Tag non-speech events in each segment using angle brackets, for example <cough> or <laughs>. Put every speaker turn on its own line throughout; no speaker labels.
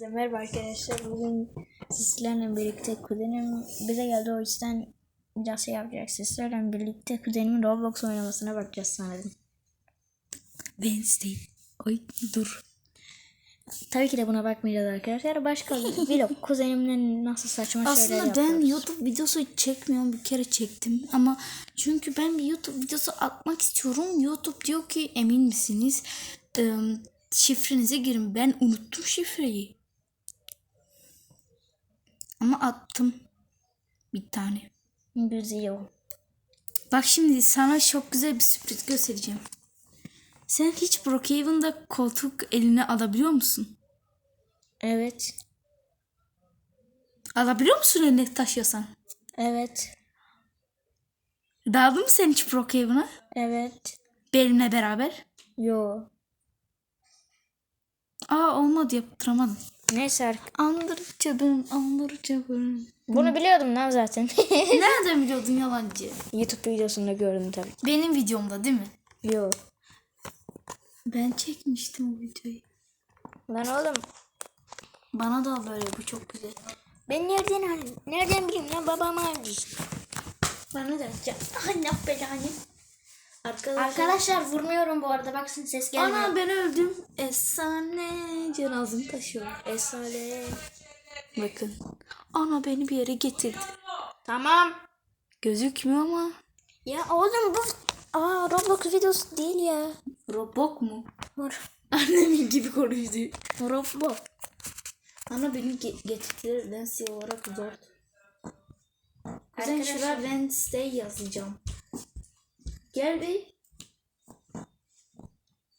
Herkese merhaba arkadaşlar. Bugün sizlerle birlikte kuzenim bize geldi o yüzden biraz şey yapacak. Sizlerle birlikte kuzenimin Roblox oynamasına bakacağız sanırım.
Wednesday. Ay dur.
Tabii ki de buna bakmayacağız arkadaşlar. Başka bir <laughs> vlog kuzenimle nasıl saçma şeyler
Aslında
yapıyoruz.
ben YouTube videosu çekmiyorum. Bir kere çektim ama çünkü ben bir YouTube videosu atmak istiyorum. YouTube diyor ki emin misiniz? Ee, şifrenize girin. Ben unuttum şifreyi. Ama attım. Bir tane.
Güzel.
Bak şimdi sana çok güzel bir sürpriz göstereceğim. Sen hiç Brookhaven'da koltuk eline alabiliyor musun?
Evet.
Alabiliyor musun eline taşıyorsan?
Evet.
Daldın mı sen hiç Brookhaven'a?
Evet.
Benimle beraber.
Yo.
Aa olmadı yaptıramadım.
Neyse ark-
Anladıkça ben anladıkça ben.
Bunu biliyordum lan zaten. <laughs>
Nereden biliyordun yalancı?
YouTube videosunda gördüm tabii.
Benim videomda değil mi?
Yo.
Ben çekmiştim o videoyu.
Lan oğlum
Bana da böyle bu çok güzel.
ben nereden nereden bileyim lan babam aldı.
Bana da ya, Allah belanı. Arkadaşlar.
Arkadaşlar vurmuyorum bu arada baksın ses gelmiyor.
Ana ben öldüm. Efsane cenazemi taşıyor.
Esale.
Bakın. Ana beni bir yere getirdi.
Tamam.
Gözükmüyor ama.
Ya oğlum bu Aa Roblox videosu değil ya.
Robok mu?
Vur. <laughs>
Annemin gibi konuştu.
Roblox.
Ana beni ge- getirdiler Wednesday olarak zor. Kuzen
Arkadaşlar-
şuraya Wednesday yazacağım. Gel bey.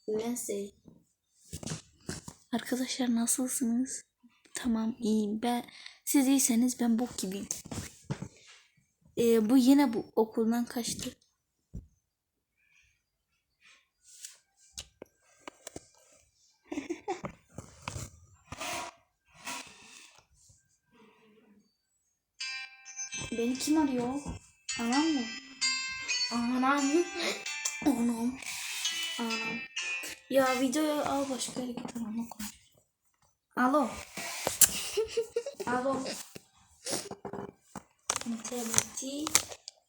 Wednesday. Arkadaşlar nasılsınız? Tamam iyiyim. Ben siz iyiyseniz ben bok gibiyim. Ee, bu yine bu okuldan kaçtı. Beni kim arıyor? Anam mı?
Anam.
Anam. Anam. Ya videoyu al başka yere git konuş. Alo. Alo. İnterneti.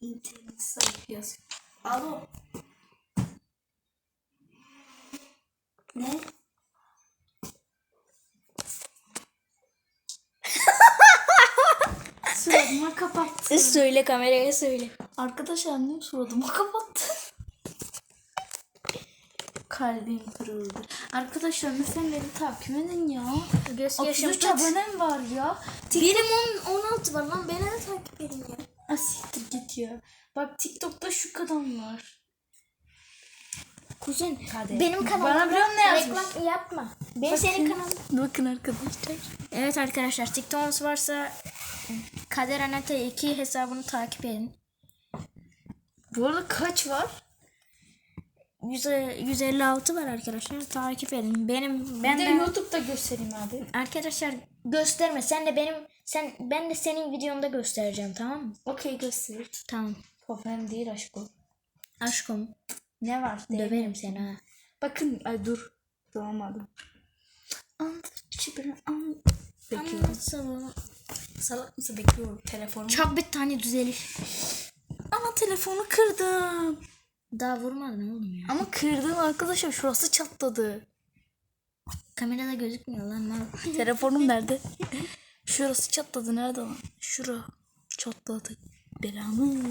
internet sayfası. Alo. Ne? Suratıma kapattı.
Söyle kameraya söyle.
Arkadaşlar annem suratıma <laughs> kapattı. Kalbim kırıldı. Arkadaşlar lütfen beni takip edin ya.
Göz
33 abonem var ya.
Benim 10, 16 var lan beni de takip edin ya.
Asiktir git ya. Bak TikTok'ta şu kadar var.
Kuzen
Hadi.
benim kanalımda
Bana biliyor musun ne yazmış?
reklam yapma. Ben senin kanalın.
Bakın arkadaşlar.
Evet arkadaşlar TikTok'unuz varsa Kader Anata 2 hesabını takip edin.
Bu arada kaç var?
100, 156 var arkadaşlar takip edin. Benim ben
Ben de YouTube'da göstereyim abi.
arkadaşlar gösterme. Sen de benim sen ben de senin videomda göstereceğim tamam mı?
Okey göster.
Tamam.
Problem değil aşkım.
Aşkım
Ne var?
döverim seni ha.
Bakın ay dur. Doğamadım. Anlatıcı ben an... Bekliyorum. Salak mısın bekliyorum telefonu.
Çok bir tane düzelir.
Ama telefonu kırdım.
Daha vurmadın oğlum ya.
Ama kırdım arkadaşlar şurası çatladı.
Kamerada gözükmüyor lan mal. <laughs>
Telefonum nerede? şurası çatladı nerede lan? Şura çatladı. Belamı.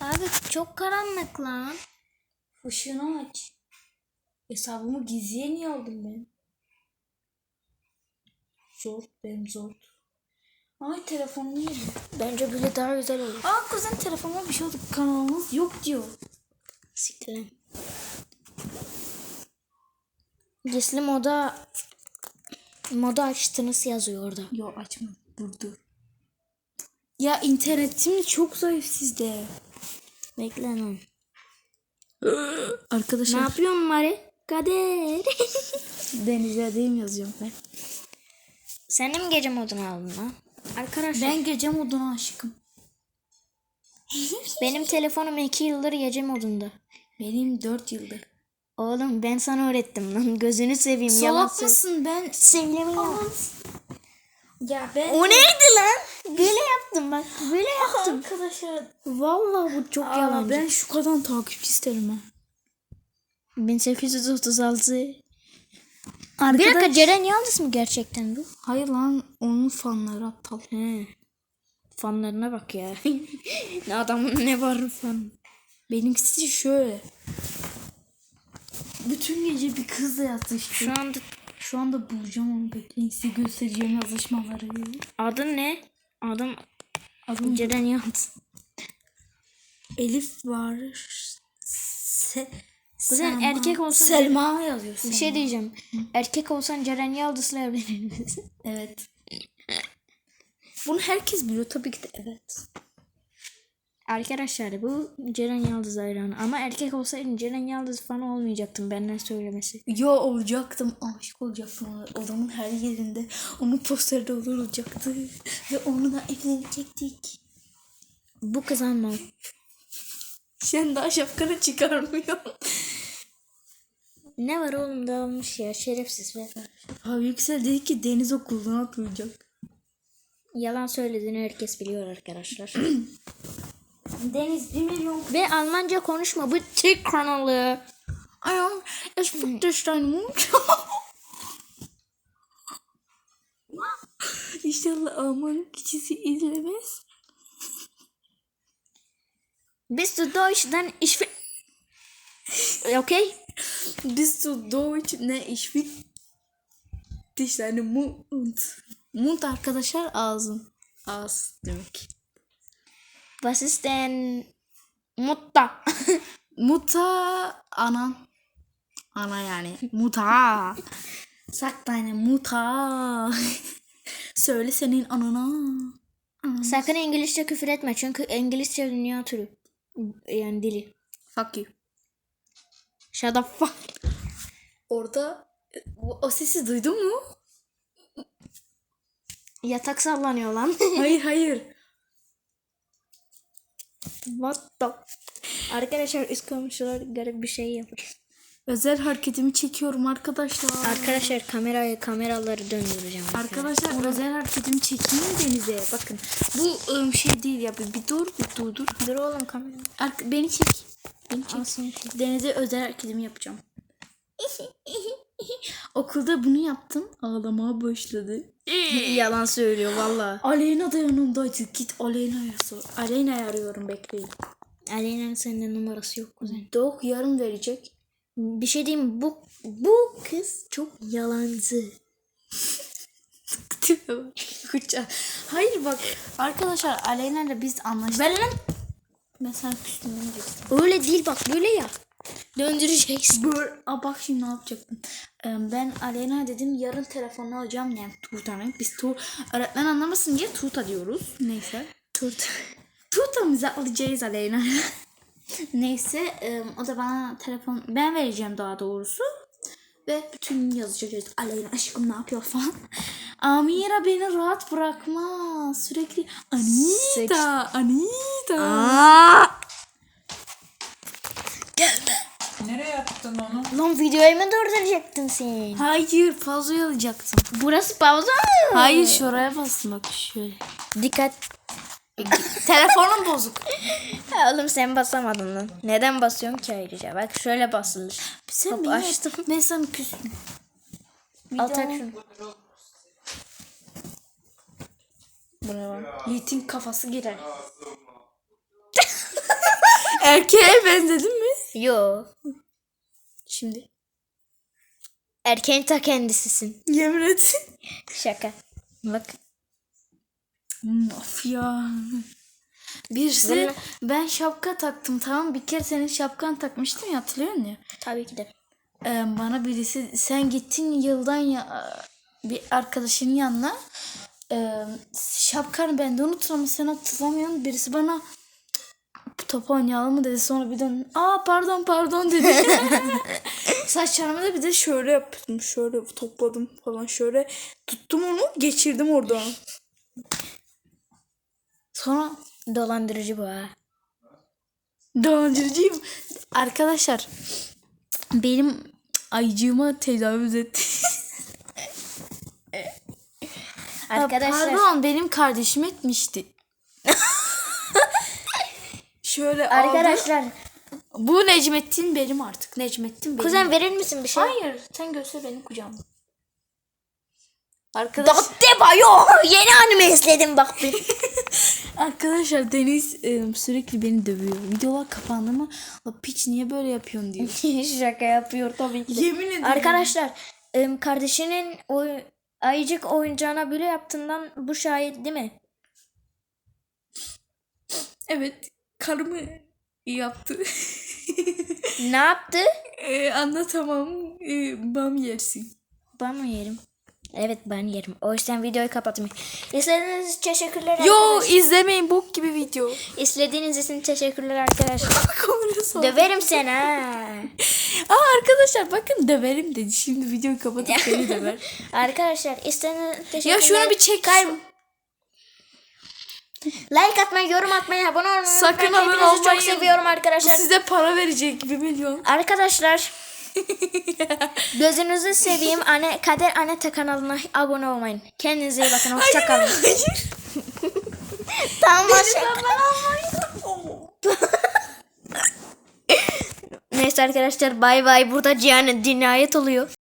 Abi çok karanlık lan.
Işığını aç. Hesabımı gizliye niye aldım ben? Zor benim zor. Ay telefonum niye?
Bence böyle daha güzel olur.
Aa kuzen telefonuma bir şey oldu. Kanalımız yok diyor.
Siktir lan. Gizli moda moda açtınız yazıyor orada.
Yok açma. Dur dur. Ya internetim çok zayıf sizde.
Bekle lan. <gasps> Ne
Arkadaşlar
yapıyorsun Mari? Kader. <laughs>
denizlerdeyim yazıyorum ben.
Sen de mi gece modunu aldın lan? Arkadaşlar
Ben gece moduna aşıkım. <laughs>
benim telefonum 2 yıldır gece modunda.
Benim 4 yıldır.
Oğlum ben sana öğrettim lan. <laughs> Gözünü seveyim. yalan
Salak
söyle.
mısın ben?
Söyleme ya.
Aman Ya ben
O neydi lan? Böyle yaptım bak. Böyle yaptım.
arkadaşlar
Vallahi bu çok
Aa,
yalancı.
ben şu kadar takipçi isterim ha.
1836. Bir
Arkadaş...
dakika Ceren Yıldız mı gerçekten bu?
Hayır lan onun fanları aptal.
He. Fanlarına bak ya. <laughs> ne adamın ne var fan.
Benimkisi şöyle. Bütün gece bir kızla yatıştı.
Şu anda
Şu anda bulacağım onu bekleyin size göstereceğim yazışmaları.
adın ne? Adım
Adım
Ceren Yıldız.
Elif var. Se
Kuzen, erkek olsa-
Selma yazıyor.
Bir şey diyeceğim. Erkek olsan Ceren Yıldız'la evlenir misin?
Evet. Bunu herkes biliyor tabii ki de evet.
Arkadaşlar bu Ceren Yıldız hayranı. Ama erkek olsaydın Ceren Yıldız falan olmayacaktım benden söylemesi.
Yo olacaktım. Aşık olacaktım. Odamın her yerinde. Onun posteri de olur olacaktı. Ve onunla evlenecektik.
Bu kız ama
Sen daha şapkanı çıkarmıyorsun.
Ne var oğlum dağılmış ya şerefsiz be.
Abi Yüksel dedi ki deniz okuluna atlayacak.
Yalan söylediğini herkes biliyor arkadaşlar. <clears throat>
Deniz 1 milyon.
Ve Almanca konuşma bu Türk kanalı.
Ayağım. Dich dein Mund. İnşallah Alman kişisi izlemez.
Bist du Deutsch dann ich <laughs> will... Okay?
Bist du Deutsch? Ne, ich fick dich deine Mund. Mund arkadaşlar ağzın. Ağız demek.
Was ist denn Mutter? <laughs>
Muta ana. Ana yani. Muta. Sag deine Muta. <laughs> Söyle senin anana.
Sakın İngilizce küfür etme çünkü İngilizce dünya türü. Yani dili.
Fuck you.
Shut the fuck.
Orada o, o sesi duydun mu?
Yatak sallanıyor lan. <laughs>
hayır hayır.
What the... Arkadaşlar üst komşular garip bir şey yapıyor.
Özel hareketimi çekiyorum arkadaşlar.
Arkadaşlar kamerayı kameraları döndüreceğim.
Arkadaşlar özel hareketimi çekeyim denize. Bakın bu ım, şey değil ya. Bir, dur bir dur dur.
Dur oğlum kamera.
Ark- beni çek. Beni çek.
Alsın.
Denize özel hareketimi yapacağım. <laughs> Okulda bunu yaptım. Ağlamaya başladı.
Yalan söylüyor valla.
Aleyna da yanımdaydı. Git Aleyna'ya sor. Aleyna'yı arıyorum bekleyin.
Aleyna sende numarası yok kuzen.
Doğuk yarın verecek.
Bir şey diyeyim mi? bu bu kız çok yalancı. <laughs>
Hayır bak. Arkadaşlar Aleyna'yla biz anlaştık.
Lan.
Ben sana küstüm demeyecektim.
Öyle değil bak böyle ya. Döndüreceksin.
Böyle, aa bak şimdi ne yapacaktım. Ee, ben Aleyna dedim yarın telefonunu alacağım yani Tuğta'nın. Biz tu öğretmen anlamasın diye Tuğta diyoruz. Neyse.
Tut.
Tuğta'mızı alacağız Aleyna. <laughs> Neyse e, o da bana telefon ben vereceğim daha doğrusu. Ve bütün yazacağız. Aleyna aşkım ne yapıyor falan. <laughs> Amira beni rahat bırakma. Sürekli Anita, Anita.
Aa! Lan videoyu mu durduracaktın sen?
Hayır fazla yalayacaktım.
Burası pauza mı?
Hayır şuraya bastım bak şöyle.
Dikkat.
Telefonum bozuk. <laughs>
Ha, oğlum sen basamadın lan. Neden basıyorsun ki ayrıca? Bak şöyle basılır.
Sen
Hop, açtım.
Ben sana küstüm.
Al tak şunu.
Lan? Yiğit'in kafası girer. <laughs> Erkeğe benzedin mi?
Yo.
Şimdi.
Erkeğin ta kendisisin.
Yemin et.
Şaka. Bak.
Of ya. Birisi
Böyle-
ben şapka taktım tamam bir kere senin şapkan takmıştım ya hatırlıyor musun?
Tabii ki de.
Ee, bana birisi sen gittin yıldan ya bir arkadaşının yanına e, şapkanı ben de unuttum ama sen hatırlamıyorsun. Birisi bana "Bu top oynayalım mı dedi sonra bir dön aa pardon pardon dedi. <laughs> Saçlarımı da bir de şöyle yaptım şöyle topladım falan şöyle tuttum onu geçirdim oradan. Sonra
Dolandırıcı bu ha.
Dolandırıcıyım. Arkadaşlar benim ayıcığıma tecavüz etti.
Arkadaşlar
Pardon benim kardeşim etmişti. Şöyle
arkadaşlar
Bu Necmettin benim artık. Necmettin benim.
kuzen verir misin bir şey?
Hayır sen göster benim kucağımda. Arkadaş,
Datte bayo. Yeni anime izledim bak bir. <laughs>
arkadaşlar Deniz e, sürekli beni dövüyor. Videolar kapandı mı? La piç niye böyle yapıyorsun diyor. <laughs>
Şaka yapıyor tabii ki. de.
Yemin ederim.
Arkadaşlar em, kardeşinin o ayıcık oyuncağına böyle yaptığından bu şahit değil mi?
Evet karımı yaptı. <laughs>
Ne yaptı?
e, anlatamam. E, bam yersin.
Ben mi yerim? Evet ben yerim. O yüzden videoyu kapatmayayım. İzlediğiniz için teşekkürler
Yo
arkadaşlar.
izlemeyin bok gibi video.
İzlediğiniz için teşekkürler arkadaşlar. <laughs> Döverim seni ha. <laughs>
Aa arkadaşlar bakın döverim dedi. Şimdi videoyu kapatıp beni döver.
Arkadaşlar istediğiniz teşekkürler.
ya şunu bir çek.
Kay- Like atmayı, yorum atmayı, abone olmayı
Sakın abone olmayın.
çok seviyorum arkadaşlar.
size para verecek bir milyon. <laughs>
Arkadaşlar <laughs> gözünüzü seveyim. Anne Kader Aneta kanalına abone olmayın. Kendinize iyi bakın. Hoşçakalın.
Hayır. <laughs>
tamam hoşça Neyse arkadaşlar bay bay. Burada Cihan'ın cinayet oluyor.